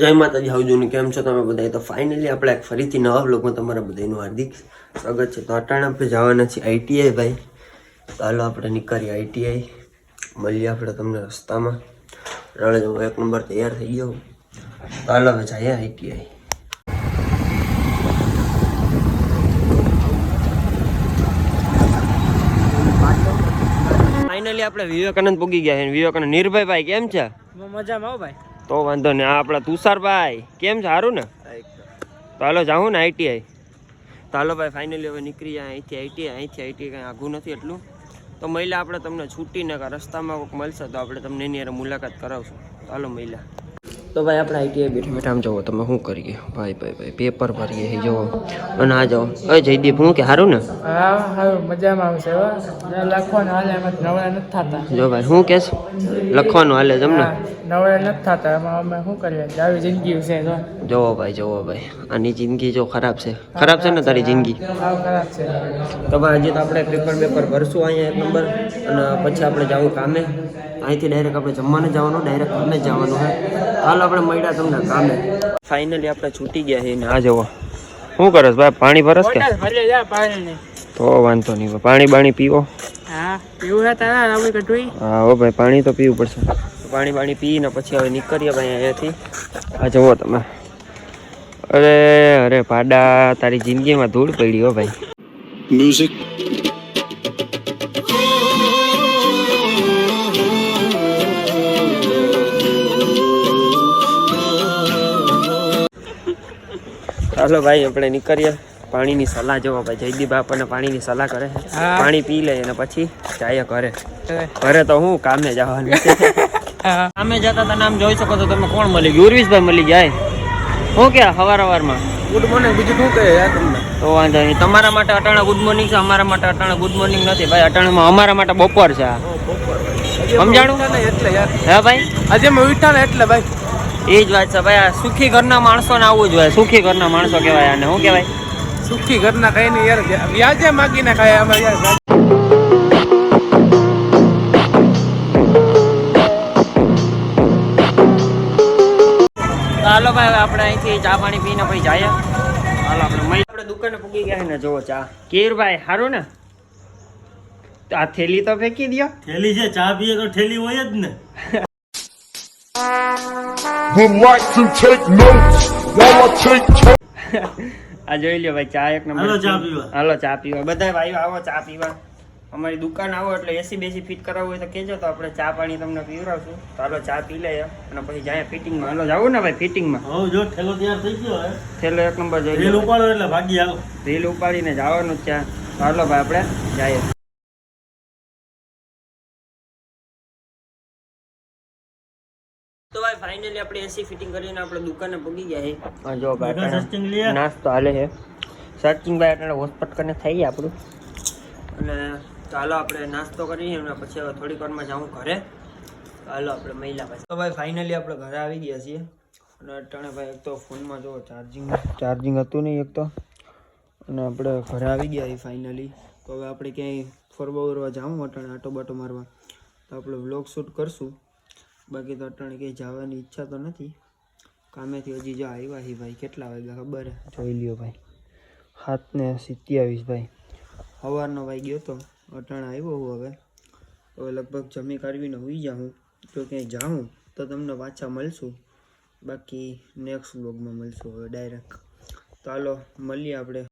જય માતાજી હાઉજુની કેમ છો તમે બધા તો ફાઇનલી આપણે ફરીથી નવા બ્લોગમાં તમારા બધાનું હાર્દિક સ્વાગત છે. તો અટાણે આપણે જવાના છીએ આઈટીઆઈ ભાઈ. તો હાલો આપણે નીકળીએ આઈટીઆઈ મળીએ આપણે તમને રસ્તામાં. રળે હું એક નંબર તૈયાર થઈ ગયો. તો હાલો હવે જઈએ આઈટીઆઈ ફાઇનલી આપણે વિવેકાનંદ પૂગી ગયા છે. વિવેકાનંદ નિર્ભય ભાઈ કેમ છે? મજામાં આવો ભાઈ. તો વાંધો ને આ આપણા તુષારભાઈ. કેમ છે? સારું ને? તો હાલો જાઉં ને આઈટીઆઈ તો હાલો ભાઈ ફાઇનલી હવે નીકળી જાય અહીંથી આઈટીઆઈ અહીંથી આઈટીઆઈ કાંઈ આઘું નથી એટલું. તો મહિલા આપણે તમને છૂટીને કાં રસ્તામાં કોઈક મળશે તો આપણે તમને એની મુલાકાત કરાવશું. હાલો મહિલા તો ભાઈ આપણે આઈટીઆઈ બેઠા બેઠા આમ જુઓ તમે શું કરીએ? ભાઈ ભાઈ ભાઈ પેપર ભરીએ એ જુઓ. અને આ જાઓ. અરે જયદીપ હું કે સારું ને? હા સારું મજામાં આવશે લખવાનું હાલે એમાં નવરા નથી થતા. જો ભાઈ શું કહેશ લખવાનું હાલે તમને હા, નવરા નથી થતા એમાં અમે શું કરીએ? આવી જિંદગી છે તો જોવો ભાઈ જોવો ભાઈ. આની જિંદગી જો ખરાબ છે. ખરાબ છે ને તારી જિંદગી? ખરાબ છે. તો ભાઈ હજી તો આપણે પેપર પેપર ભરશું અહીંયા એક નંબર અને પછી આપણે જવું કામે. અહીંથી ડાયરેક્ટ આપણે જમવાને જવાનું ડાયરેક્ટ ઘરને જવાનું હોય હાલ આપણે મળ્યા તમને કામે ફાઇનલી આપણે છૂટી ગયા છે ને આ જવો શું કરસ ભાઈ પાણી ભરસ કે? તો વાંધો નહીં પાણી બાણી પીવો. હા તારા હા હો ભાઈ પાણી તો પીવું પડશે. પાણી બાણી પીને પછી હવે નીકળીએ ભાઈ અહીંયાથી. આ જવો તમે. અરે અરે પાડા તારી જિંદગીમાં ધૂળ પડી હો ભાઈ. Music. ચાલો ભાઈ આપણે નીકળીએ. પાણીની સલાહ જોવો ભાઈ. જયદીપ આપણને પાણીની સલાહ કરે. પાણી પી લે અને પછી ચાય ઘરે. ઘરે તો હું કામે જવાનું. કામે જતા તને આમ જોઈ શકો તો તમે કોણ મળી ગયું? ઉર્વિશભાઈ મળી જાય હું કે હવાર હવારમાં ગુડ મોર્નિંગ બીજું શું કહે યાર તમને? તો વાંધો નહીં. તમારા માટે અટાણા ગુડ મોર્નિંગ છે? અમારા માટે અટાણા ગુડ મોર્નિંગ નથી ભાઈ. અટાણામાં અમારા માટે બપોર છે સમજાણું? એટલે યાર. હા ભાઈ. આજે મેં ઉઠા એટલે ભાઈ. એ જ વાત છે. ભાઈ આ સુખી ઘરના માણસોને આવું જ હોય. સુખી ઘરના માણસો કહેવાય આને. શું કહેવાય? સુખી ઘરના કઈ નહીં યાર. વ્યાજે માગીને ખાય અમે યાર હાલો ભાઈ આપણે અહીંથી ચા પાણી પીને પછી જઈએ. હાલો આપણે મળી આપણે દુકાને પૂગી ગયા ને જોવો ચા. કેરભાઈ સારું ને? આ થેલી તો ફેંકી દો થેલી છે ચા પીએ તો થેલી હોય જ ને. Would like to take notes while I take આ જોઈ લ્યો ભાઈ ચા એક નંબર હાલો ચા પીવા. હાલો ચા પીવા. બધા ભાઈઓ આવો ચા પીવા. અમારી દુકાન આવો એટલે એસી બેસી ફિટ કરાવવું હોય તો કહેજો તો આપણે ચા પાણી તમને પીવડાવશું. તો હાલો ચા પી લઈએ અને પછી જાય ફિટિંગમાં હાલો જાવું ને ભાઈ ફિટિંગમાં હવે જો થેલો તૈયાર થઈ ગયો હે થેલો એક નંબર જોઈ રીલ ઉપાડો એટલે ભાગી આવો રીલ ઉપાડીને જવાનું જ છે હાલો ભાઈ આપણે જઈએ. ફાઇનલી આપણે એસી ફિટિંગ કરીને આપણે દુકાને પગી ગયા છે જો ભાઈ નાસ્તો હાલે છે સર્ચિંગ ભાઈ એટલે હોસ્પટ કરીને થઈ ગયા આપણું. અને ચાલો આપણે નાસ્તો કરીએ અને પછી હવે થોડીક વારમાં જાઉં ઘરે. ચાલો આપણે મહિલા પાસે. તો ભાઈ ફાઇનલી આપણે ઘરે આવી ગયા છીએ. અને અટાણે ભાઈ એક તો ફોનમાં જો ચાર્જિંગ ચાર્જિંગ હતું નહીં એક તો. અને આપણે ઘરે આવી ગયા ફાઇનલી તો હવે આપણે ક્યાંય ફરવા ફરવા જાઉં અટાણે આટો બાટો મારવા. તો આપણે વ્લોગ શૂટ કરશું. બાકી તો અટાણે ક્યાંય જવાની ઈચ્છા તો નથી. કામેથી હજી જો આવ્યા હિ ભાઈ, કેટલા વાગ્યા ખબર જોઈ લ્યો ભાઈ. સાત ને સિત્યાવીસ ભાઈ. સવારનો ભાઈ ગયો તો અટાણે આવ્યો હું હવે. હવે લગભગ જમી કાઢવીને હોઈ જાઉં જો ક્યાંય જાઉં તો તમને પાછા મળશું. બાકી નેક્સ્ટ બ્લોગમાં મળશું હવે ડાયરેક્ટ તો હાલો, મળીએ આપણે.